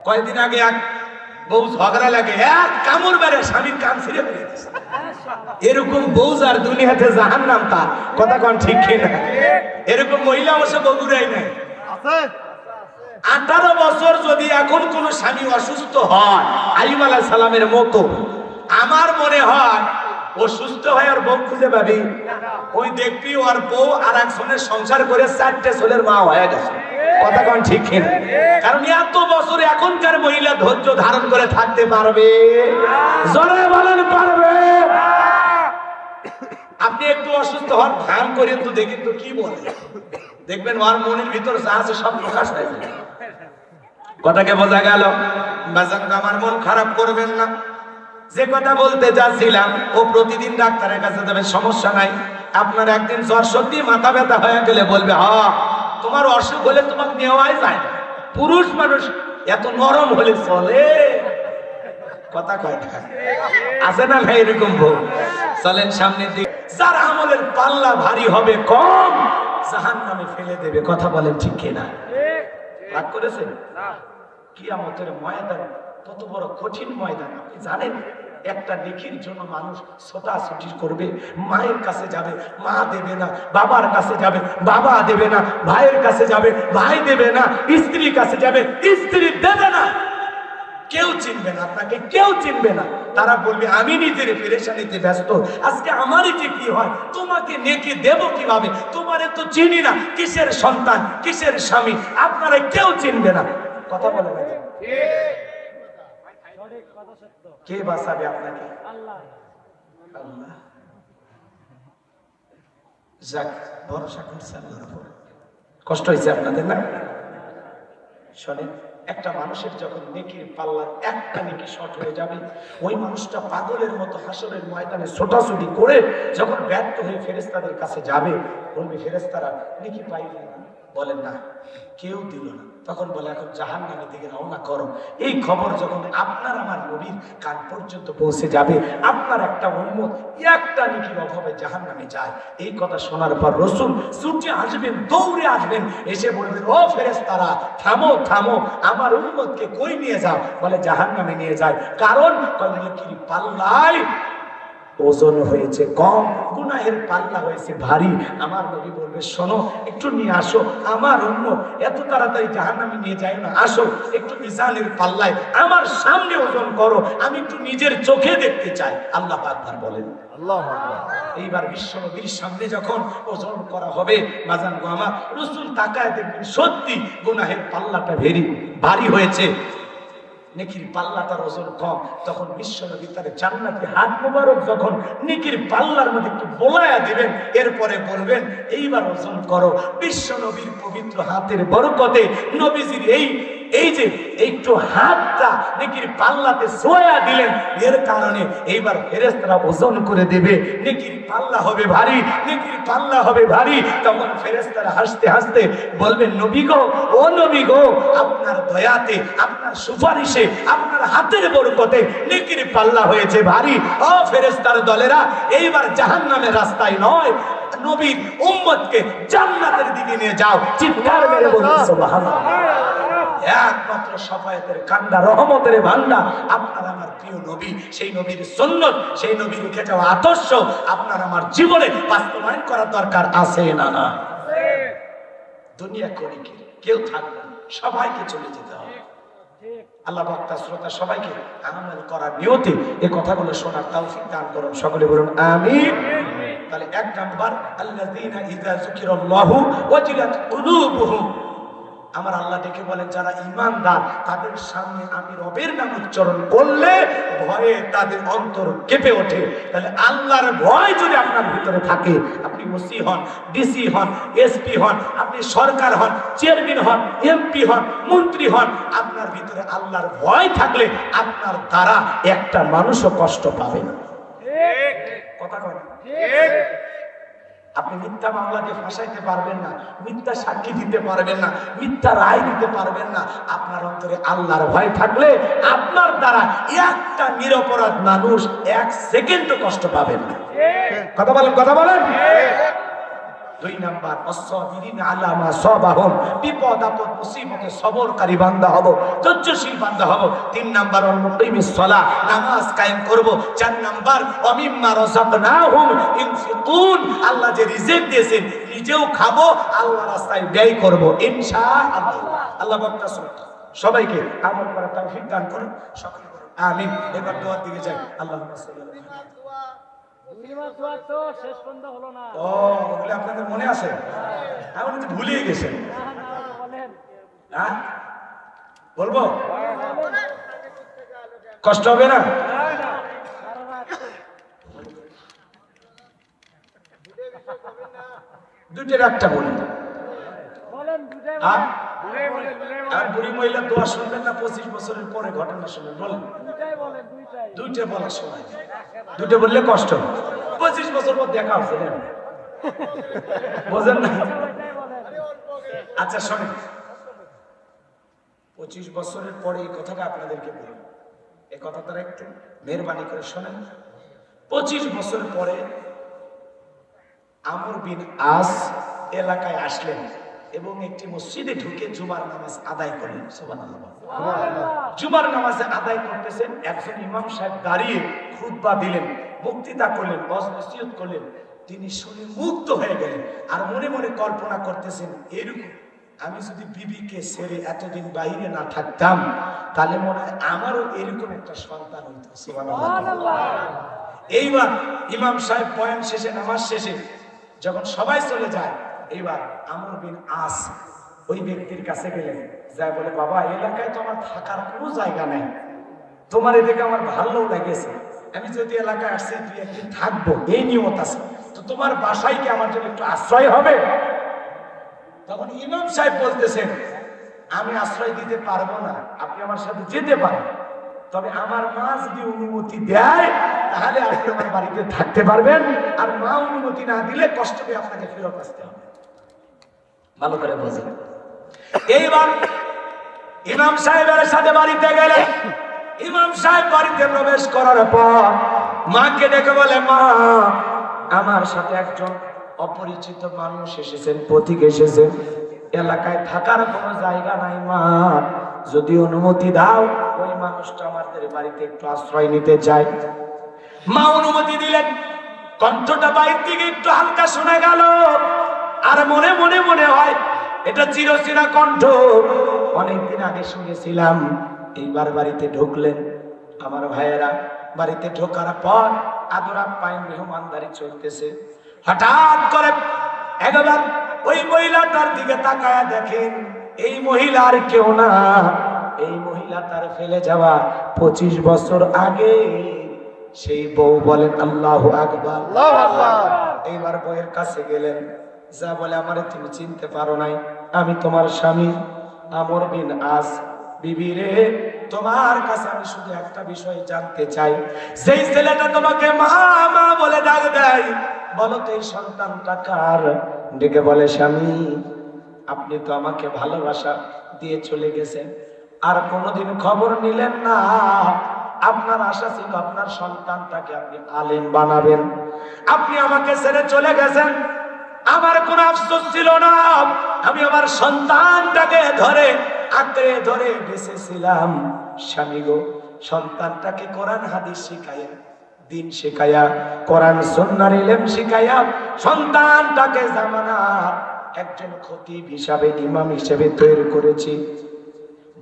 কয়েকদিন আগে এক বউ ঝগড়া লাগে এক কামড় মেরে স্বামীর কান ছিঁড়ে ফেলে এরকম বউ যার দুনিয়াতে জাহান নাম তার কথা কন ঠিক কিনা? এরকম মহিলা অবশ্য বগুড়াই নাই। আঠারো বছর যদি এখন কোন স্বামী অসুস্থ হয় আইব আলাহ সালামের মতো আমার মনে হয় ও সুস্থ হয়ে ওর বউ খুঁজে পাবি ওই দেখবি ওর বউ আর একজনের সংসার করে চারটে ছেলের মা হয়ে গেছে। কথা কন ঠিক কারণ এত বছর এখনকার মহিলা ধৈর্য ধারণ করে থাকতে পারবে? জনে বলেন, পারবে? আপনি একটু অসুস্থ হন ধ্যান করেন তো দেখি তো কি বলে। দেখবেন ওর মনের ভিতর যা আছে সব প্রকাশ হয়ে যাবে কথাকে বোঝা গেল। বাজান আমার মন খারাপ করবেন না। যে কথা বলতে যাচ্ছিলাম ও প্রতিদিন ডাক্তারের কাছে যাবে সমস্যা নাই। আপনার একদিন জ্বর সর্দি মাথা ব্যথা হয়ে গেলে বলবে হ তোমার অসুখ হলে তোমাকে নেওয়াই যায় না। পুরুষ মানুষ এত নরম হলে চলে। কথা কয় না। আছে না ভাই এরকম বউ? চলেন সামনে দিক। যার আমলের পাল্লা ভারী হবে কম জাহান নামে ফেলে দেবে। কথা বলেন ঠিক কিনা? রাগ করেছেন? কিয়ামতের ময়দান কত বড় কঠিন ময়দান আপনি জানেন? একটা নেকির জন্য মানুষ ছোটাছুটি করবে, মায়ের কাছে যাবে, মা দেবে না, বাবার কাছে যাবে, বাবা দেবে না, ভাইয়ের কাছে যাবে, ভাই দেবে না, স্ত্রীর কাছে যাবে, স্ত্রী দেবে না। কেউ চিনবে না, আপনাকে কেউ চিনবে না। তারা বলবে, আমি নিজের পেরেশানিতে ব্যস্ত, আজকে আমারই যে কি হয়, তোমাকে নেকি দেব কীভাবে? তোমারে তো চিনি না, কিসের সন্তান, কিসের স্বামী? আপনারা কেউ চিনবে না। কথা বলে না? কে বাঁচাবে আপনাকে? আল্লাহ। যাক ভরসা করছে আল্লাহর উপর। কষ্ট হয়েছে আপনাদের না? শোনেন একটা মানুষের যখন নেকির পাল্লা একটা নেকি শর্ট হয়ে যাবে ওই মানুষটা পাগলের মতো হাসরের ময়দানে ছোটাছুটি করে যখন ব্যর্থ হয়ে ফেরেস্তাদের কাছে যাবে বলবে ফেরেস্তারা নেকি পাইলে না? বলেন না। কেউ দিল না। তখন বলে, এখন জাহান নামের দিকে রওনা করো। এই খবর যখন আপনার আমার নবীর কান পর্যন্ত পৌঁছে যাবে, আপনার একটা উন্মত একটা নিকির অভাবে জাহান নামে যায়। এই কথা শোনার পর রসুল ছুটে আসবেন, দৌড়ে আসবেন, এসে বলবেন, ও ফেরেস্তারা থামো থামো, আমার উন্মতকে কই নিয়ে যাও? বলে জাহান নামে নিয়ে যায়। কারণ নেকির পাল্লায় ওজন হয়েছে কম গুনাহের পাল্লা হয়েছে ভারী। আমার নবী বলবে শোনো একটু নিয়ে আসো। আমার অন্য এত তাড়াতাড়ি জাহান্নামে নিয়ে যাই না। আসো একটু মিজানের পাল্লায় আমার সামনে ওজন করো। আমি একটু নিজের চোখে দেখতে চাই। আল্লাহ আকবার বলেন। এইবার বিশ্ব নবীর সামনে যখন ওজন করা হবে বাজান গো আমার রসুল তাকায় দেখবেন সত্যি গুনাহের পাল্লাটা ভেরি ভারী হয়েছে। নেকির পাল্লাটার ওজন কম। তখন বিশ্ব নবী তার জান্নাতি হাত মুবারক যখন নেকির পাল্লার মধ্যে একটু বোলায়া দিবেন, এরপরে বলবেন, এইবার ওজন করো। বিশ্বনবীর পবিত্র হাতের বরকতে নবীজির এই এই যে একটু হাতটা নেকির পাল্লাতে সোয়া দিলেন এর কারণে এইবার ফেরেস্তারা ওজন করে দেবে। নেকির পাল্লা হবে ভারী নেকির পাল্লা হবে ভারী। তখন ফেরেস্তারা হাসতে হাসতে বলবেন নবী গো ও নবী গো আপনার দয়াতে আপনার সুপারিশে আপনার হাতের বরকতে নেকির পাল্লা হয়েছে ভারী। ও ফেরেস্তার দলেরা এইবার জাহান্নামের রাস্তায় নয় নবীর উম্মতকে জান্নাতের দিকে নিয়ে যাও। চিৎকার মেরে বলুন সুবহানাল্লাহ। একমাত্র সফায়তের কান্ডা রহমতের ভান্ডা আপনার আমার প্রিয় নবী। সেই নবীর সুন্নত সেই নবীর রেখে যাওয়া আদর্শ আপনার আমার জীবনে বাস্তবায়ন করার দরকার আছে না? না দুনিয়া করি কি? কেউ থাকবে না। সবাইকে চলে যেতে হবে। আল্লাহ বক্তা শ্রোতা সবাইকে আমল করার নিয়তে এ কথাগুলো শোনার তৌফিক দান করুন। সকলে বলুন আমিন। তাহলে এক নাম্বার আল্লাযীনা ইযা যুকিরাল্লাহু ওয়াজিলাত কুলুবুহুম। আমার আল্লাহ ডেকে বলেন যারা ইমানদার তাদের সামনে আমি রবের নাম উচ্চারণ করলে ভয়ে তাদের অন্তর কেঁপে ওঠে। তাহলে আল্লাহর ভয় যদি আপনার ভিতরে থাকে আপনি ওসি হন ডিসি হন এসপি হন আপনি সরকার হন চেয়ারম্যান হন এমপি হন মন্ত্রী হন আপনার ভিতরে আল্লাহর ভয় থাকলে আপনার দ্বারা একটা মানুষও কষ্ট পাবে না। কথা কয় না? আপনি মিথ্যা মামলা দিয়ে ফাঁসাইতে পারবেন না মিথ্যা সাক্ষী দিতে পারবেন না মিথ্যা রায় দিতে পারবেন না। আপনার অন্তরে আল্লাহর ভয় থাকলে আপনার দ্বারা একটা নিরপরাধ মানুষ এক সেকেন্ডও কষ্ট পাবেন না। কথা বলেন কথা বলেন? দুই নাম্বার আলামা বিপদ আপদ মুসিবতে সবরকারী বান্দা হব, ধৈর্যশীল বান্দা হব। তিন নাম্বার অন্নপ্রেমী সলা নামাজ কায়েম করব। চার নাম্বার, অমিম্মা রাযাকনাহুম ইনফিকুন আল্লাহ যে রিজিক দিয়েছেন, নিজেও খাব, আল্লাহ রাস্তায় ব্যয় করব, ইনশাআল্লাহ। আল্লাহ বক্তা সবাইকে আমল করার তৌফিক দান করুন, সকলে করুন আমিন। এবার দোয়ার দিকে যাই। আল্লাহ দুইবার দোয়া তো শেষ পর্যন্ত হলো না ও ওগুলো আপনাদের মনে আছে? আমি তো ভুলিয়ে গেছেন। না, না, বলেন। হ্যাঁ? বলব? কষ্ট হবে না? দুইটার একটা বলি বলেন আর বুড়ি মহিলা দোয়া শুনবেন না পঁচিশ বছরের পরে ঘটনা শুনবেন বলেন। দুইটা সময় বললে কষ্ট পঁচিশ বছর পর দেখা বোঝেন না? আচ্ছা শোনেন। পঁচিশ বছরের পরে এই কথাটা আপনাদেরকে বলি। এই কথা তারা একটু মেহরবানি করে শোনেন। পঁচিশ বছর পরে আমর বিন আস এলাকায় আসলেন। এবং একটি মসজিদে ঢুকে জুমার নামাজ আদায় করলেন সুবহানাল্লাহ। জুমার নামাজে আদায় করতেছেন একজন ইমাম সাহেব দাঁড়িয়ে খুতবা দিলেন বক্তৃতা করলেন নসিহত করলেন। তিনি শুনে মুগ্ধ হয়ে গেলেন আর মনে মনে কল্পনা করতেছেন এরকম আমি যদি বিবিকে ছেড়ে এতদিন বাইরে না থাকতাম তাহলে মনে হয় আমারও এরকম একটা সন্তান হইতো। এইবার ইমাম সাহেব বয়ান শেষে নামাজ শেষে যখন সবাই চলে যায় এইবার আমর বিন আস ওই ব্যক্তির কাছে গেলেন। যা বলে, বাবা এলাকায় তো আমার থাকার কোনো জায়গা নেই। তোমার এদিকে আমার ভালো লেগেছে। আমি যদি এলাকায় আসছি দুই একদিন থাকব। এই নিয়ত আছে। তো তোমার বাসায় কি আমার জন্য একটু আশ্রয় হবে? তখন ইমাম সাহেব বলতেছেন, আমি আশ্রয় দিতে পারব না। আপনি আমার সাথে যেতে পারেন। তবে আমার মা যদি অনুমতি দেয়, তাহলে আপনি আমার বাড়িতে থাকতে পারবেন। আর মা অনুমতি না দিলে কষ্ট পেয়ে আপনাকে ফেরত আসতে হবে। ভালো করে বোঝেন এইবার ইমাম সাহেবের সাথে বাড়িতে গেলেন ইমাম সাহেব বাড়িতে প্রবেশ করার পর মাকে ডেকে বলে, মা, আমার সাথে একজন অপরিচিত মানুষ এসেছেন, পথিক এসেছেন। এলাকায় থাকার কোনো জায়গা নাই, মা। যদি অনুমতি দাও, ওই মানুষটা আমাদের বাড়িতে একটু আশ্রয় নিতে চায়। মা অনুমতি দিলেন। কণ্ঠটা বাইর থেকে একটু হালকা শোনা গেল। আর মনে মনে মনে হয় এটা চিরচিরা কণ্ঠ। অনেকদিন আগে শুনেছিলাম এইবার বাড়িতে ঢুকলেন। আমার ভাইয়েরা বাড়িতে ঢোকার পর আদরা পাইন মেহমানদারি চলতেছে। হঠাৎ করে একবার ওই মহিলাটার দিকে তাকায় দেখেন এই মহিলা আর কেউ না। এই মহিলা তার ফেলে যাওয়া পঁচিশ বছর আগে সেই বউ বলেন আল্লাহ আকবার। এইবার বউয়ের কাছে গেলেন। যা বলে আমারে তুমি চিনতে পারো নাই। আমি তোমার স্বামী, আমর বিন আস বিবি রে, তোমার কাছে আমি শুধু একটা বিষয় জানতে চাই। সেই ছেলেটা তোমাকে মা মা বলে ডাক দেয়, বলো তো এই সন্তানটা কার? ডেকে বলে, স্বামী, আপনি তো আমাকে ভালোবাসা দিয়ে চলে গেছেন। আর কোনোদিন খবর নিলেন না। আপনার আশা ছিল আপনার সন্তানটাকে আপনি আলেম বানাবেন। আপনি আমাকে ছেড়ে চলে গেছেন। আমার কোনো আফসোস ছিল না। আমি আমার সন্তানটাকে ধরে, আঁকড়ে ধরে বেঁচেছিলাম। স্বামী গো, সন্তানটাকে কোরআন, হাদিস শিখাইয়া, দিন শিখাইয়া, কোরআন সন্ন্যার ইলেম শিখাইয়া, সন্তানটাকে জামানা একজন খতিব হিসাবে, ইমাম হিসেবে তৈরি করেছি।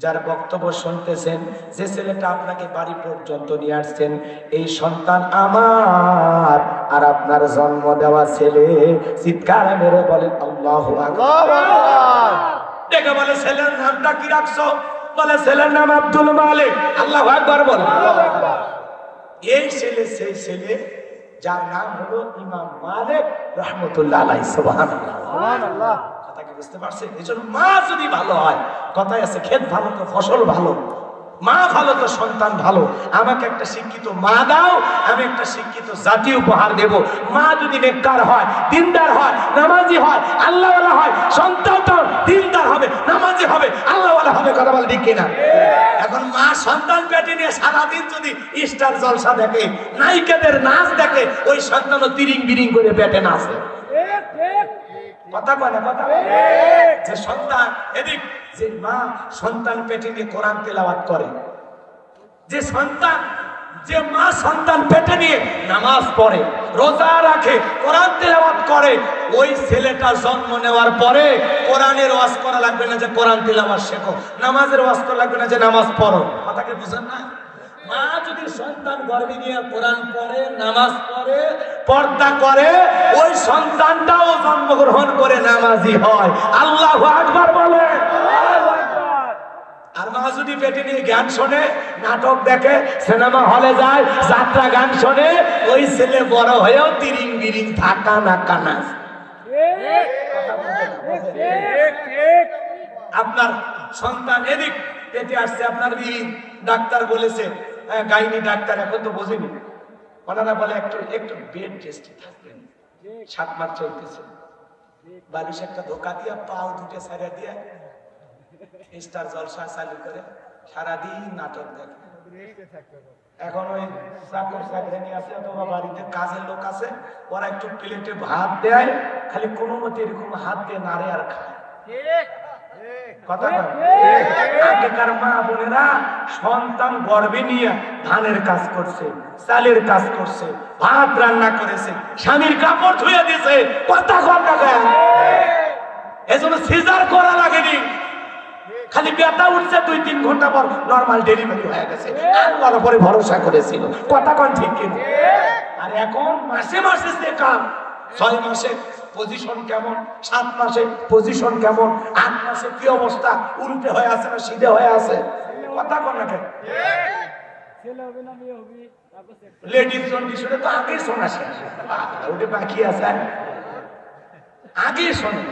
যার বক্তব্য শুনতেছেন, যে ছেলেটা আপনাকে বাড়ি পর্যন্ত নিয়ে আসছেন, এই সন্তান আমার। আর আপনার জন্ম দেওয়া ছেলে চিৎকার মেরে বলেন, আল্লাহ দেখে বলে, ছেলের নামটা কি রাখছো? বলে, ছেলের নাম আব্দুল মালিক। আল্লাহ একবার বলে। এই ছেলে, সেই ছেলে, যার নাম হলো ইমাম মালিক রহমতুল্লাহ আলাই সুবহানাল্লাহ। কথা কি বুঝতে পারছেন এই জন্য মা যদি ভালো হয়, কথায় আছে ক্ষেত ভালো তো ফসল ভালো, মা ভালো তো সন্তান ভালো, আমাকে একটা শিক্ষিত মা দাও, আমি একটা শিক্ষিত জাতি উপহার দেব। মা যদি নেককার হয়, দিনদার হয়, নামাজি হয়, আল্লাহওয়ালা হয় সন্তানটা দিনদার হবে, নামাজি হবে, আল্লাহওয়ালা হবে, কথা বলে ঠিক কিনা? এখন মা সন্তান পেটে নিয়ে সারাদিন যদি স্টার জলসা দেখে নায়িকাদের নাচ দেখে, ওই সন্তানও তিরিং বিরিং করে পেটে নাচে। কথা না কথা যে সন্তান এদিক। যে মা সন্তান পেটে নিয়ে কোরআন তেলাওয়াত করে। যে সন্তান যে মা সন্তান পেটে নিয়ে নামাজ পড়ে রোজা রাখে কোরআন তেলাওয়াত করে ওই ছেলেটা জন্ম নেওয়ার পরে কোরআনের ওয়াজ করা লাগবে না যে কোরআন তেলাওয়াত শেখো। নামাজের ওয়াজ করা লাগবে না যে নামাজ পড়ো। কথাকে বুঝেন না? মা যদি সন্তান গর্ভে নিয়ে কোরআন পড়ে, নামাজ পড়ে, পর্দা করে, ওই সন্তানটাও জন্মগ্রহণ করে নামাজি হয়। আল্লাহ আকবার বলে। আর মা যদি পেটে নিয়ে জ্ঞান শোনে, নাটক দেখে, সিনেমা হলে যায়, যাত্রা গান শোনে, ওই ছেলে বড় হয়েও তিরিং বিরিং থাকা না কানা। আপনার সন্তান এদিক পেটে আসছে, আপনার বিড়ি ডাক্তার বলেছে গাইনি, ডাক্তার, এখন তো বোঝেনি। ওনারা বলে, একটু একটু বেড টেস্টে থাকবেন। সাত মাস চলতেছে। বালিশ একটা ধোকা দিয়া, পাও দুটো সারিয়া দিয়া স্টার জলসা চালু করে সারাদিন নাটক দেখে। এখন ওই চাকর আছে অথবা বাড়িতে কাজের লোক আছে, ওরা একটু প্লেটে ভাত দেয়, খালি কোনো মতে এরকম হাত দিয়ে নাড়ে আর খায়। কথা আগেকার মা বোনেরা সন্তান গর্বে নিয়ে ধানের কাজ করছে চালের কাজ করছে ভাত রান্না করেছে স্বামীর কাপড় ধুয়ে দিয়েছে কথা কথা এজন্য সিজার করা লাগেনি। খালি ব্যথা উঠছে দুই তিন ঘণ্টা পর নর্মাল ডেলিভারি হয়ে গেছে। আল্লাহর উপরে ভরসা করেছিল। কথা কোন ঠিক কিন্তু আর এখন মাসে মাসে সে কাম ছয় মাসে পজিশন কেমন? সাত মাসে পজিশন কেমন? আট মাসে কি অবস্থা? উল্টে হয়ে আছে না সিধে হয়ে আছে? কথা কোন না কেন। লেডিস তো আছে শোনে।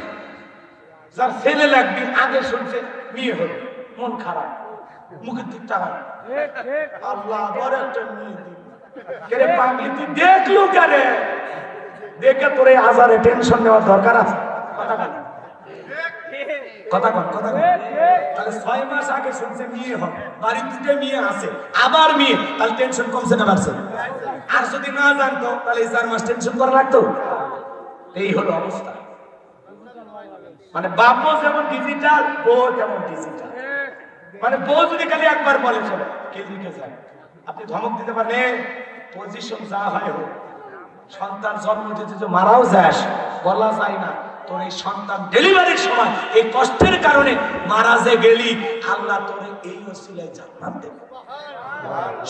যার লাগবে, আগে শুনছে হবে মন খারাপ। একটা। কেরে দেখলু কেরে দেখে তোর এই হাজারে টেনশন নেওয়ার দরকার আছে। কথা ছয় মাস আগে শুনছে মেয়ে আছে, আবার টেনশন লাগতো। এই অবস্থা। মানে বাপও যেমন ডিজিটাল বউ যেমন ডিজিটাল মানে বউ যদি খালি একবার বলে চলো কে দিকে যায়। আপনি ধমক দিতে পারেন পজিশন যা হয় হোক। সন্তান জন্ম দিতে যে মারাও যাস, বলা যায় না। তোর এই সন্তান ডেলিভারির সময় এই কষ্টের কারণে মারা যে গেলি, আল্লাহ তোর এই ওসিলায় জান্নাত দেবে।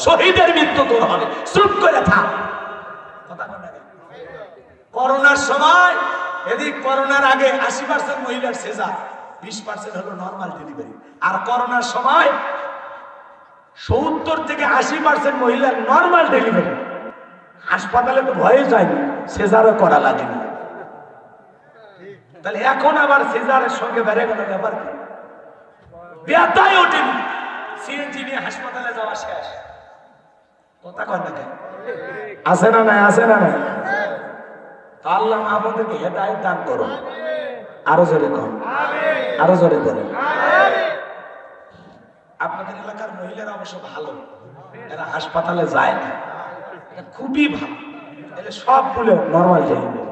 শহীদের মৃত্যু তোর হবে। চুপ করে থাক। কথা করোনার সময়, এদিক করোনার আগে আশি পার্সেন্ট মহিলার সেজা, বিশ পার্সেন্ট হলো নর্মাল ডেলিভারি আর করোনার সময় সত্তর থেকে আশি পার্সেন্ট মহিলার নর্মাল ডেলিভারি হাসপাতালে তো ভয়ে যায়নি সেজারও করা লাগেনি তাহলে এখন আবার সেজারের সঙ্গে বেড়ে গেল ব্যাপার কি? ওঠেনি। সিএনজি নিয়ে হাসপাতালে যাওয়া শেষ। কথা কয় না কেন? না নাই না নাই? আল্লাহ আমাদেরকে দান করো আরও জোরে কর আরও জোরে করে আপনাদের এলাকার মহিলারা অবশ্য ভালো। এরা হাসপাতালে যায় না। খুবই ভালো। এলে সব বলে নর্মাল ডেলিভারি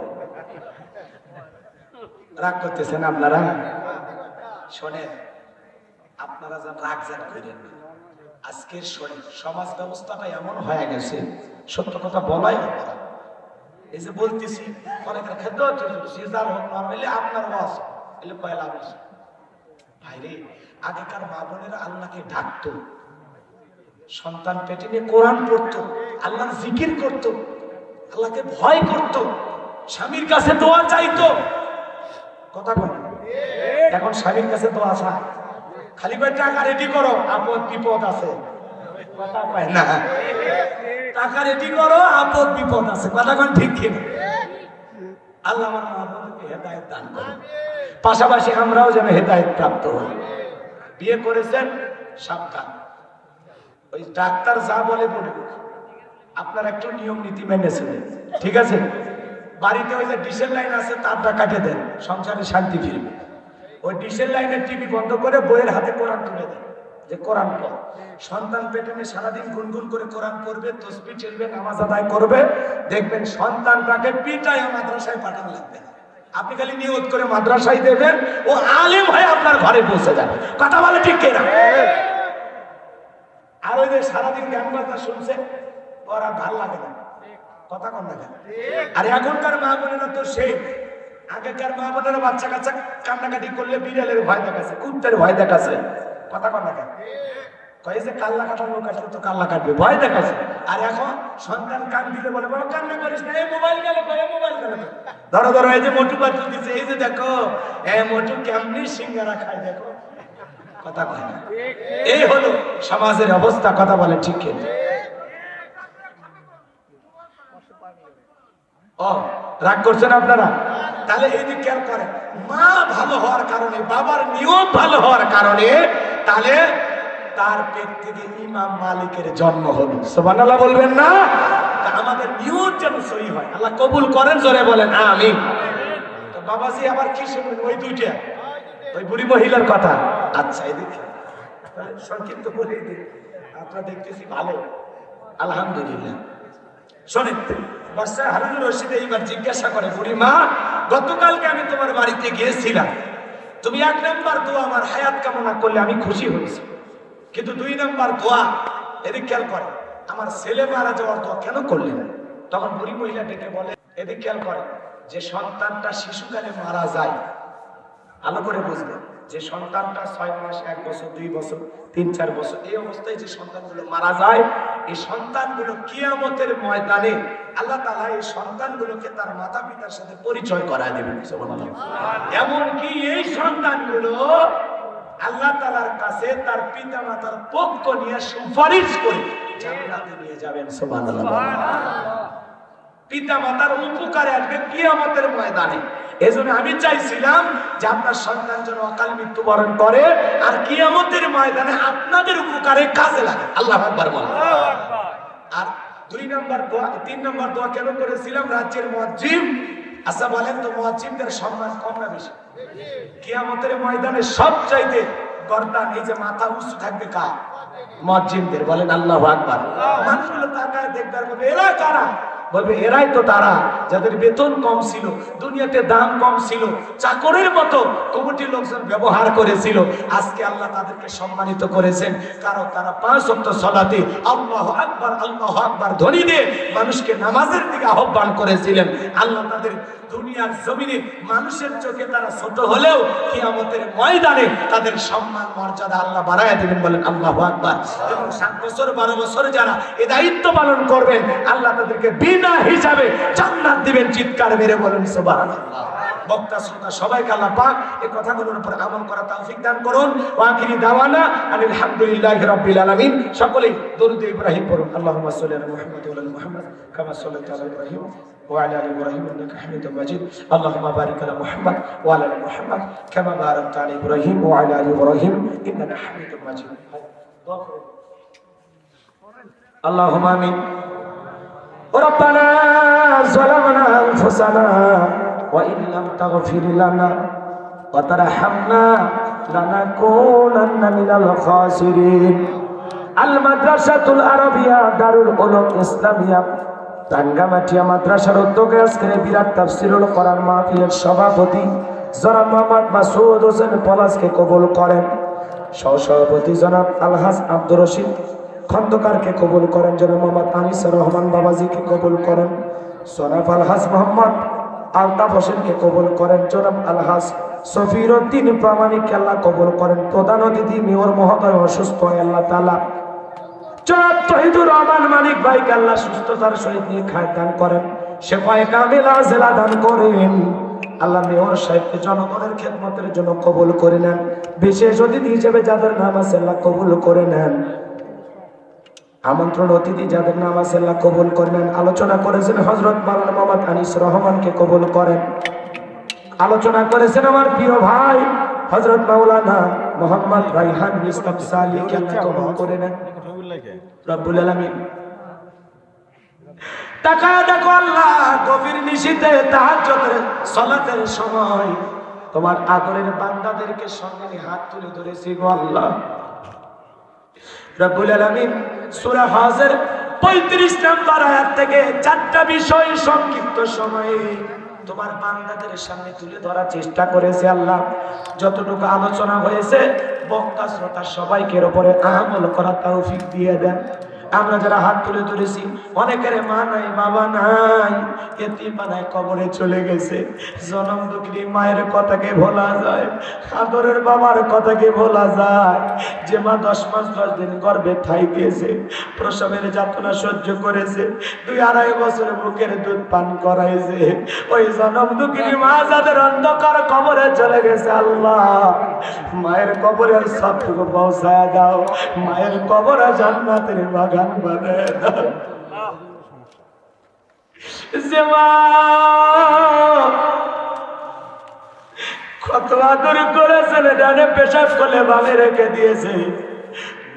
রাগ করতেছেন আপনারা? শোনেন, আপনারা যা রাগ যান করেন। আজকের শরীর, সমাজ ব্যবস্থাটা এমন হয়ে গেছে, সত্য কথা বলাই এই যে বলতেছি, অনেকের ক্ষেত্রে সিজার হোক আপনার ওয়াজ এলে পয়লা বলছে ভাইরে আগেকার মা বোনেরা আল্লাহকে ডাকতো, সন্তান পেটে নিয়ে কোরআন পড়তো। আল্লাহর জিকির করতো, আল্লাহকে ভয় করতো, স্বামীর কাছে দোয়া চাইতো। কথা বল এখন স্বামীর কাছে দোয়া চায়। খালি করে টাকা রেডি করো, আপদ বিপদ আছে। কথা পায় না? টাকা রেডি করো, আপদ বিপদ আছে। কথা কোন ঠিক কিনা আল্লাহ হেদায়ত দান করুন। পাশাপাশি আমরাও যেন হেদায়ত প্রাপ্ত হই। বিয়ে করেছেন, সাবধান। ওই ডাক্তার যা বলে বলুন আপনার একটু নিয়ম নীতি মেনে চলে ঠিক আছে? বাড়িতে ওই যে ডিসেল লাইন আছে, তারটা কাটে দেন, সংসারে শান্তি ফিরবে। ওই ডিসেল লাইনের টিভি বন্ধ করে বইয়ের হাতে কোরআন তুলে দেন, যে কোরআন পড়। সন্তান পেটে নিয়ে সারাদিন গুনগুন করে কোরআন পড়বে, তসবি চেলবে নামাজ আদায় করবে, দেখবেন সন্তান সন্তানটাকে পিটায় মাদ্রাসায় পাঠানো লাগবে আপনি খালি নিয়ত করে মাদ্রাসায় দেবেন, ও আলিম হয়ে আপনার ঘরে পৌঁছে যাবে। কথা বলে ঠিক কিনা? আর ওই যে সারাদিন গান বাজনা শুনছে ওরা ভালো লাগে না। কথা কন না আর এখনকার মা বোনেরা তো সেই। আগেকার মা বোনেরা বাচ্চা কাচ্চা কান্নাকাটি করলে বিড়ালের ভয় দেখাচ্ছে কুত্তের ভয় দেখাচ্ছে। কথা কন না কয়ে যে কাল্লা কাটার লোক আসলে তো কাল্লা কাটবে ভয় দেখাচ্ছে। আর এখন সন্তান কান দিলে বলে বাবা কান্না করিস না এই মোবাইল গেল এই মোবাইল গেল ধরো ধরো এই যে মোটু পাত্র দিচ্ছে এই যে দেখো এ মোটু কেমনি সিঙ্গারা খায় দেখো। কথা কয় না। এই হলো সমাজের অবস্থা কথা বলে ঠিক কি না? ও, রাগ করছেন আপনারা? তাহলে এই দিক খেয়াল করেন। মা ভালো হওয়ার কারণে, বাবার নিয়ম ভালো হওয়ার কারণে, তাহলে তার পেট থেকে ইমাম মালিকের জন্ম হলো। সোবানাল্লাহ বলবেন না? আমাদের নিয়ম যেন সহি হয়। আল্লাহ কবুল করেন, জোরে বলেন আমি বাবাজি আবার কি শুনবেন ওই দুইটা। ওই বুড়ি মহিলার কথা। আচ্ছা এদিকে সংক্ষিপ্ত বলে দিই। আপনারা দেখতেছি ভালো। আলহামদুলিল্লাহ। শোনেন। বর্ষা হারুন রশিদ এইবার জিজ্ঞাসা করে বুড়ি মা গতকালকে আমি তোমার বাড়িতে গিয়েছিলাম। তুমি এক নাম্বার দোয়া আমার হায়াত কামনা করলে আমি খুশি হয়েছি। কিন্তু দুই নাম্বার দোয়া, এদিক খেয়াল করে, আমার ছেলে মারা যাওয়ার দোয়া কেন করলেন তখন বুড়ি মহিলা ডেকে বলে, এদিক খেয়াল করে, যে সন্তানটা শিশুকালে মারা যায়, ভালো করে বুঝবে, যে সন্তানটা ছয় মাস, এক বছর, দুই বছর, তিন, চার বছর, এই অবস্থায় যে সন্তানগুলো মারা যায়, এই সন্তানগুলো কিয়ামতের ময়দানে আল্লাহ তালা এই সন্তানগুলোকে তার মাতা পিতার সাথে পরিচয় করায় দেবেন। এমনকি এই সন্তানগুলো আল্লাহ তালার কাছে তার পিতা মাতার পক্ষ নিয়ে সুপারিশ করে জান্নাতে নিয়ে যাবেন। পিতা মাতার উপকারে আসবে কিয়ামতের ময়দানে। এজন্য আমি চাইছিলাম যে আপনার সন্তান যেন অকাল মৃত্যুবরণ করে আর কিয়ামতের ময়দানে আপনাদের উপকারে কাজে লাগে। আল্লাহ বলেন। আর দুই নম্বর দোয়া, তিন নম্বর দোয়া কেন করেছিলাম? রাজ্যের মহাজিম আচ্ছা বলেন তো মহাজিমদের সম্মান কম না বেশি? কিয়ামতের ময়দানে সব চাইতে গর্দান, এই যে মাথা উঁচু থাকবে কা মসজিদদের বলেন আল্লাহ আকবার। মানুষগুলো তাকায় দেখবে এরা কারা? বলবে, এরাই তো তারা যাদের বেতন কম ছিল, দুনিয়াতে দাম কম ছিল, চাকরের মতো কমিটির লোকজন ব্যবহার করেছিল। আজকে আল্লাহ তাদেরকে সম্মানিত করেছেন। কারণ তারা পাঁচ অক্ট সলাতে আল্লাহ আকবার আল্লাহ আকবার ধ্বনি দিয়ে মানুষকে নামাজের দিকে আহ্বান করেছিলেন। আল্লাহ তাদের দুনিয়ার জমিনে মানুষের চোখে তারা ছোট হলেও কিয়ামতের ময়দানে তাদের সম্মান, মর্যাদা আল্লাহ বাড়ায় দিবেন বলেন, আল্লাহ আকবার। এবং সাত বছর, বারো বছর যারা এ দায়িত্ব পালন করবেন, আল্লাহ তাদেরকে বিনা হিসাবে জান্নাত দিবেন চিৎকার মেরে বলেন সুবহানাল্লাহ বক্তা শ্রোতা সবাইকে আল্লাহ পাক এই কথাগুলোর উপর আমল করা তৌফিক দান করুন ওয়াকিরি দাওয়ানা আলহামদুলিল্লাহি রাব্বিল আলামিন সকলেই দরুদ ইব্রাহিম পড়ুন আল্লাহুম্মা সাল্লি আলা মুহাম্মদ ওয়া আলা মুহাম্মদ কামা সাল্লাইতা আলা ইব্রাহিম وعلى ال ابراهيم انك حميد مجيد اللهم بارك على محمد وعلى ال محمد كما باركت على ابراهيم وعلى ال ابراهيم انك حميد مجيد اللهم امين ربنا ظلمنا انفسنا وان لم تغفر لنا وترحمنا لنكونن من الخاسرين المدرسة العربية دار العلوم الإسلامية টাঙ্গামাটিয়া মাদ্রাসার উদ্যোগে আজকের এই বিরাট তাফসিরুল কোরআন মাহফিলের সভাপতি জনাব মোহাম্মদ মাসুদ হোসেন পলাশকে কবুল করেন সহসভাপতি জনাব আলহাজ আব্দুর রশিদ খন্দকারকে কবুল করেন জনাব মোহাম্মদ আনিসুর রহমান বাবাজিকে কবুল করেন। জনাব আলহাস মোহাম্মদ আলতাফ হোসেনকে কবুল করেন। জনাব আলহাজ সফির উদ্দিন প্রামাণিক আল্লাহ কবুল করেন। প্রধান অতিথি, মেয়র, মহোদয়, অসুস্থ, আল্লাহ তালা জনাব তহিদুর রহমান মানিক ভাইকে আল্লাহ সুস্থতার সহিত নিয়ে খায় দান করেন। সে কয়েক কামেলা জেলা দান করেন। আল্লাহ মেয়র সাহেবকে জনগণের খেদমতের জন্য কবুল করে নেন। বিশেষ অতিথি হিসেবে যাদের নাম আছে, আল্লাহ কবুল করে নেন। আমন্ত্রণ অতিথি যাদের নাম আছে কবুল করে নেন আলোচনা করেছেন হজরত মালানা মোহাম্মদ আনিস রহমানকে কবুল করেন। আলোচনা করেছেন আমার প্রিয় ভাই হজরত মাওলানা মোহাম্মদ রাইহান ইসলাম সালিকে আল্লাহ কবুল করে নেন। রব্বুল আলামিন। তাকায় দেখো আল্লাহ গভীর নিশীতে তাহাজ্জুদের, সালাতের সময় তোমার আদরের বান্দাদেরকে সঙ্গে হাত তুলে ধরেছি গো আল্লাহ। রব্বুল আলামিন সূরা হজের 35 নম্বর আয়াত থেকে চারটা বিষয় সংক্ষিপ্ত সময়ে তোমার বান্দাদের সামনে তুলে ধরার চেষ্টা করেছে আল্লাহ। যতটুকু আলোচনা হয়েছে, বক্তা, শ্রোতা সবাইকে উপরে আমল করা তৌফিক দিয়ে দেন। আমরা যারা হাত তুলে ধরেছি, অনেকের মা নাই, বাবা নাই এটি বানায় কবরে চলে গেছে। জনম দুঃখী মায়ের কথাকে ভোলা যায়, আদরের বাবার কথাকে ভোলা যায়। যে মা দশ মাস, দশ দিন গর্ভে ঠাই দিয়েছে প্রসবের যাতনা সহ্য করেছে, দুই আড়াই বছর বুকের দুধ পান করাইছে। ওই জনম দুঃখী মা যাদের অন্ধকার কবরে চলে গেছে, আল্লাহ, মায়ের কবরের সবটুকু পৌঁছায় দাও। মায়ের কবরে জান্নাতের বাগান।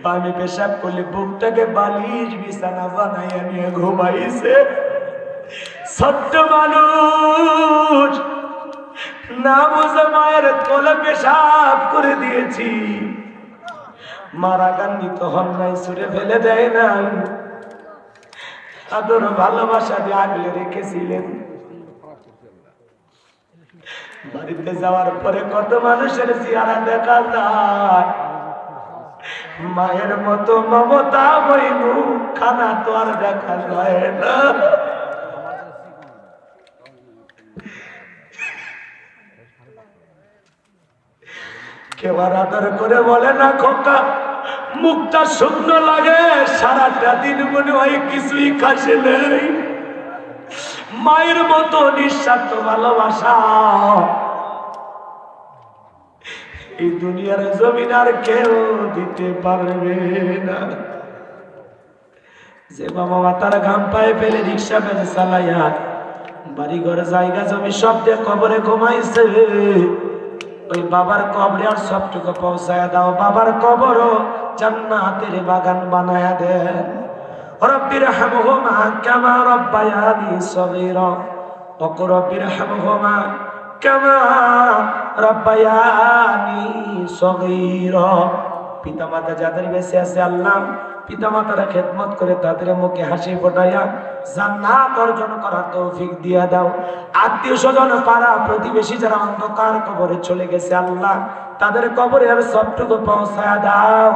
বামে পেশাব করলে বুকটাকে বালিশ বিছানা বানাইয়া নিয়ে ঘুমাইছে। ছোট্ট মানুষ, না বুঝে মায়ের কোলে পেশাব করে দিয়েছি। মারা গান্ধিত হন নাই সুরে ফেলে দেয় নাই। আদর ভালোবাসা দিয়ে আগলে রেখেছিলেন। বাড়িতে যাওয়ার পরে কত মানুষের চেহারা দেখা যায়। মায়ের মতো মমতা বইনু, খানা তো আর দেখা যায় না। কেউ আর আদর করে বলে না, খোকা, মুখটা শুকনো লাগে, সারাটা দিন মনে হয় কিছুই খাসে নেই। মায়ের মতো নিঃস্বার্থ ভালোবাসা। এই দুনিয়ার জমিন আর কেউ দিতে পারবে না। যে বাবা মা তার ঘাম পায়ে ফেলে রিক্সা ফেলে চালাইয়া বাড়ি ঘরে জায়গা, জমি সব দিয়ে কবরে ঘুমাইছে। ওই বাবার কবরে আর সবটুকু পৌঁছায় দাও। বাবার কবরও জান্নাতের বাগান বানায়া দেন। রব্বির হামহুমা কামা রব্বায়ানি সগীরা। ওয়া রব্বির হামহুমা কামা রব্বায়ানি সগীরা। পিতামাতা যাদের বেঁচে আছে, আল্লাহ পিতামাতারা খেদমত করে তাদের মুখে হাসি ফোটাইয়া জান্নাত অর্জন করার তৌফিক দিয়া দাও। আত্মীয় স্বজন পাড়া প্রতিবেশী যারা অন্ধকার কবরে চলে গেছে, আল্লাহ তাদের কবরে আর সবটুকু পৌঁছায়া দাও।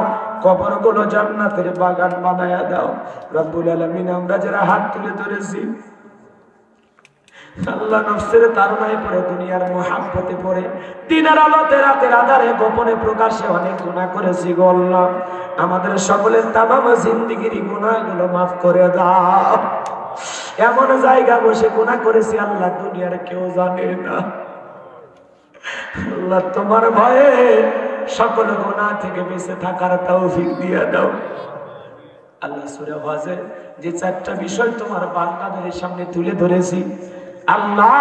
কবরগুলো জান্নাতের বাগান বানায়া দাও। রব্বুল আলমিন, আমরা যারা হাত তুলে ধরেছি আল্লাহ নফসের দুনিয়ার মহাব্বতে দিনের আলোতে রাতের আধারে গোপনে প্রকাশে অনেক গুণা করেছি গো আল্লাহ। আমাদের সকলের তামাম জিন্দিগির গুণাগুলো মাফ করে দাও। এমন জায়গা বসে গুণা করেছি আল্লাহ, দুনিয়ার কেউ জানে না। আল্লাহ, তোমার ভয়ে সকল গুণা থেকে বেঁচে থাকার তৌফিক দিয়ে দাও। আল্লাহ সুরে হজের যে চারটা বিষয় তোমার বান্দাদের সামনে তুলে ধরেছি আল্লাহ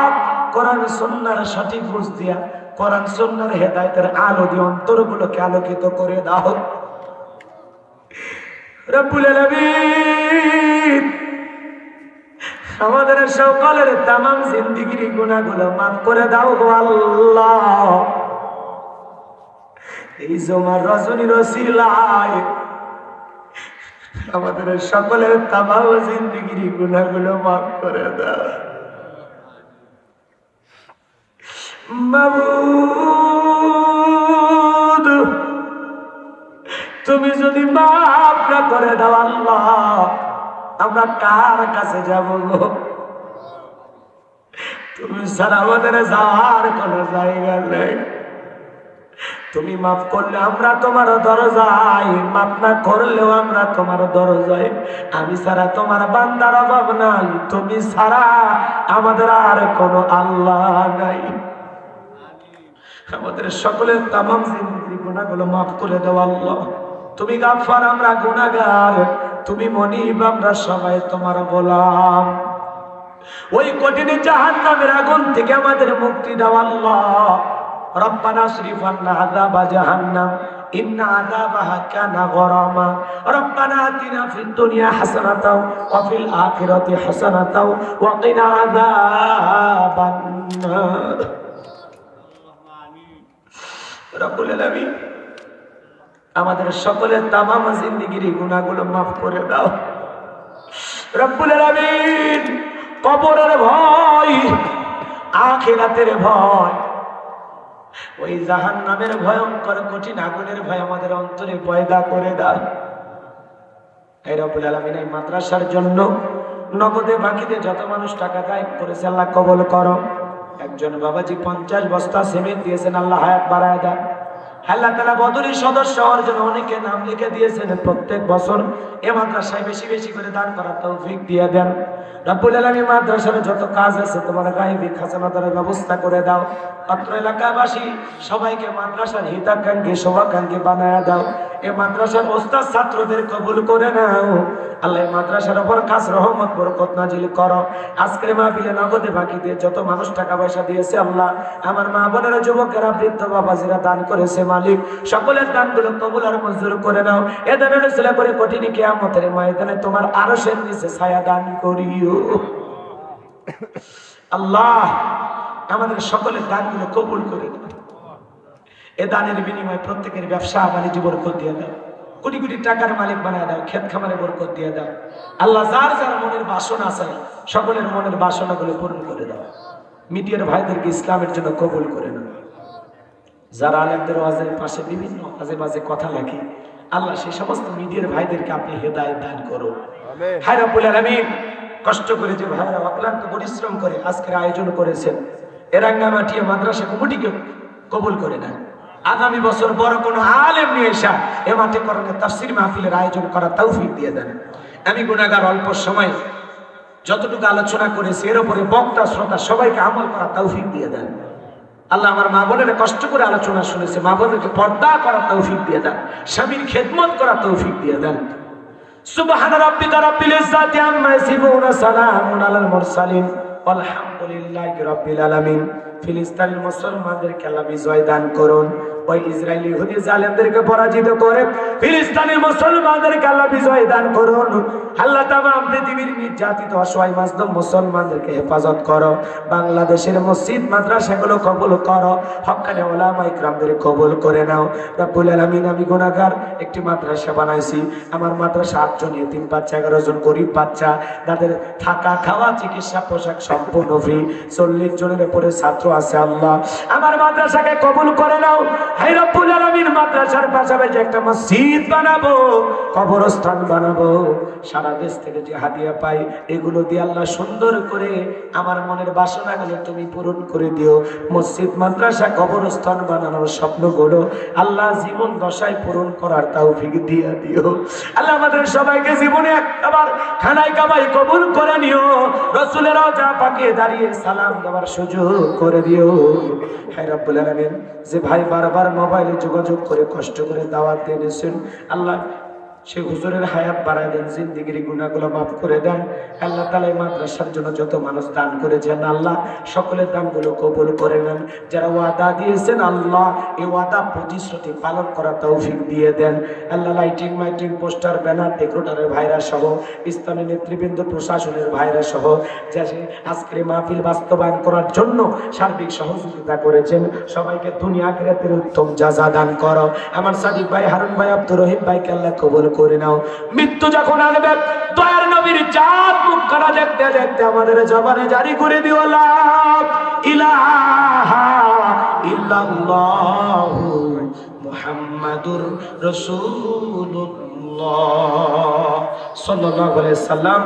কোরআন সন্ন্যার সঠিক বুঝ দিয়া কোরআন সন্ন্যার হেদায়তের আলো দিয়ে অন্তরগুলোকে আলোকিত করে দাও। আমাদের সকলের তামাম জিন্দিগির গুণাগুলো মাফ করে দাও গো আল্লাহ। এই জমার রজনী রসিলায় আমাদের সকলের তামাম জিন্দিগির গুণাগুলো মাফ করে দাও। মাবুদ, তুমি যদি মাফ না করে দাও আল্লাহ, আমরা কার কাছে যাব গো? তুমি ছাড়া আমাদের যাওয়ার কোনো জায়গা নেই। তুমি মাফ করলে আমরা তোমার দরজায়, মাফ না করলেও আমরা তোমার দরজায়। আমি ছাড়া তোমার বান্দার অভাব নাই, তুমি ছাড়া আমাদের আর কোনো আল্লাহ নাই। আমাদের সকলের তামাম জিন্দিগির গুণাগুলো মাফ করে দাও আল্লাহ তুমি গাফার আমরা গুণাগার তুমি মনিব আমরা সবাই তোমার গোলাম ওই কঠিন জাহান নামের আগুন থেকে আমাদের মুক্তি দাও আল্লাহ রব্বানা শরীফান্না আযাবা জাহান্নাম إن عذابها كان غراما ربنا آتنا في الدنيا حسنة وفي الآخرة حسنة وقنا عذاب النار রব্বুল আলামিন। আমাদের সকলের তামাম জিন্দিগির গুণাগুলো মাফ করে দাও। রব্বুল আলামিন, কবরের ভয়, আখেরাতের ভয়, ওই জাহান নামের ভয়ঙ্কর কঠিন আগুনের ভয় আমাদের অন্তরে পয়দা করে দাও। এই রব্বুল আলামিন, এই মাদ্রাসার জন্য নগদে বাকিতে যত মানুষ টাকা গায়েব করেছে, আল্লাহ কবল করো। একজন বাবাজি পঞ্চাশ বস্তা সিমেন্ট দিয়েছেন, আল্লাহ হায়াত বাড়ায় দেন। আল্লাহ তালা বদরি সদস্য হওয়ার জন্য অনেকে নাম লিখে দিয়েছেন। প্রত্যেক বছর এ মাদ্রাসায় বেশি বেশি করে দান করার তৌফিক দিয়ে দেন। রব্বুল আলামিন মাদ্রাসার যত কাজ আছে, তোমার গায়েবী খাজানা দ্বারা ব্যবস্থা করে দাও। অত্র এলাকাবাসী, সবাইকে মাদ্রাসার হিতাকাঙ্ক্ষী, শোভাকাঙ্ক্ষী বানায় দাও। এ মাদ্রাসার ওস্তাদ ছাত্রদের কবুল করে নাও। আল্লাহ মাদ্রাসার উপর কাজ রহমত, বরকত নাজিল করো। আজকের মাহফিলে নগদে বাকি দিয়ে যত মানুষ টাকা পয়সা দিয়েছে আল্লাহ, আমার মা বোনেরা, যুবকেরা, বৃদ্ধ বাবাজিরা দান করেছে মালিক, সকলের দানগুলো কবুল আর মঞ্জুর করে নাও। এ দানের করে কঠিন কিয়ামতের ময়দানে তোমার আরও সে নিচে ছায়া দান করিও। আল্লাহ, আমাদের সকলের দানগুলো কবুল করে নাও। এ দানের বিনিময়ে প্রত্যেকের ব্যবসা বাণিজ্য বরকত দিয়ে দাও কোটি কোটি টাকার মালিক বানায় দাও ক্ষেত খামারে বরকত দিয়ে দাও। আল্লাহ যার যার মনের বাসনা আছে সকলের মনের বাসনাগুলো পূরণ করে দাও। মিডিয়ার ভাইদেরকে ইসলামের জন্য কবুল করে নাও। যারা আলেমদের ওয়াজের পাশে বিভিন্ন মাঝে মাঝে কথা লেখে আল্লাহ সেই সমস্ত মিডিয়ার ভাইদেরকে আপনি হেদায় দান করুন হায় রব্বুল আলামিন কষ্ট করে যে ভাইরা অক্লান্ত পরিশ্রম করে আজকের আয়োজন করেছেন এরাঙ্গামাটি মাদ্রাসা কমিটিকে কবুল করে নেন। আগামী বছর বড় কোনো আলেম নিয়ে এসা এ মাঠে করণে তাফসির মাহফিলের আয়োজন করা তৌফিক দিয়ে দেন। আমি গুণাগার অল্প সময় যতটুকু আলোচনা করেছি, এর উপরে বক্তা, শ্রোতা সবাইকে আমল করা তৌফিক দিয়ে দেন। আল্লাহ আমার মা বোনেরা কষ্ট করে আলোচনা শুনেছে, মা বোনেরকে পর্দা করা তৌফিক দিয়ে দেন, স্বামীর খেদমত করা তৌফিক দিয়ে দেন। সুবহান রাব্বিকা রাব্বিল ইজ্জাতি আম্মা ইয়াসিফুন সালামুন আলাল মুরসালিন। আলহামদুলিল্লাহি রাব্বিল আলামিন। ফিলিস্তিনের মুসলমানদেরকে আল্লাহ বিজয় দান করুন। পরাজিত করে মুসলমানদেরকে হেফাজত করো। বাংলাদেশের মসজিদ, মাদ্রাসাগুলো কবুল করো। হক্কানে ওলামা ইকরামদের কবুল করে নাও। রব্বুল আলামিন, আমি গুনাহগার একটি মাদ্রাসা বানাইছি। আমার মাদ্রাসা আটজন তিন বাচ্চা, এগারো জন গরিব বাচ্চা। তাদের থাকা, খাওয়া, চিকিৎসা, পোশাক সম্পূর্ণ ফ্রি চল্লিশ জনের উপরে ছাত্র আছে আল্লাহ। আমার মাদ্রাসাকে কবুল করে নাও। মাদ্রাসার পাশাপাশি একটা মসজিদ বানাবো। কবরস্থান বানাবো। সারা দেশ থেকে যে হাদিয়া পাই। এগুলো দিয়ে আল্লাহ সুন্দর করে আমার মনের বাসনাগুলো তুমি পূরণ করে দিও। মসজিদ, মাদ্রাসা, কবরস্থান বানানোর স্বপ্নগুলো আল্লাহ জীবন দশায় পূরণ করার তৌফিক দিয়ে দিও। আল্লাহ আমাদের সবাইকে জীবনে একবার খানায় কামাই কবুল করে নিও। রসুলের যা পাকিয়ে দাঁড়িয়ে সালাম দেওয়ার সুযোগ করে দিও। হ্যাঁ রব্বুল আলামিন, যে ভাই বারবার মোবাইলে যোগাযোগ করে কষ্ট করে দাওয়াত দিয়ে আল্লাহ সে হুজুরের হায়াত বাড়ায় দেন, জিন্দিগির গুণাগুলো মাফ করে দেন। আল্লাহ তালা এই মাদ্রাসার জন্য যত মানুষ দান করেছেন, আল্লাহ সকলের দানগুলো কবুল করে নেন। যারা ওয়াদা দিয়েছেন, আল্লাহ এই ওয়াদা প্রতিশ্রুতি পালন করা তৌফিক দিয়ে দেন। আল্লাহ লাইটিং, মাইটিং, পোস্টার, ব্যানার, ডেকোরেটরের ভাইরা সহ ইসলামী নেতৃবৃন্দ, প্রশাসনের ভাইরা সহ, যা আজকের মাহফিল বাস্তবায়ন করার জন্য সার্বিক সহযোগিতা করেছেন। সবাইকে দুনিয়া আখিরাতের উত্তম যা যা দান করো। আমার সাদিক ভাই, হারুন ভাই, আব্দুর রহিম ভাইকে আল্লাহ কবুল করে নাও। মৃত্যু যখন আসবে, দয়ার নবীর চাঁদ মুখ করা দেখতে দেখতে আমাদের জবানে জারি করে দিও লা ইলাহা মুহাম্মাদুর রাসূলুল্লাহ। সাল্লাল্লাহু আলাইহি সাল্লাম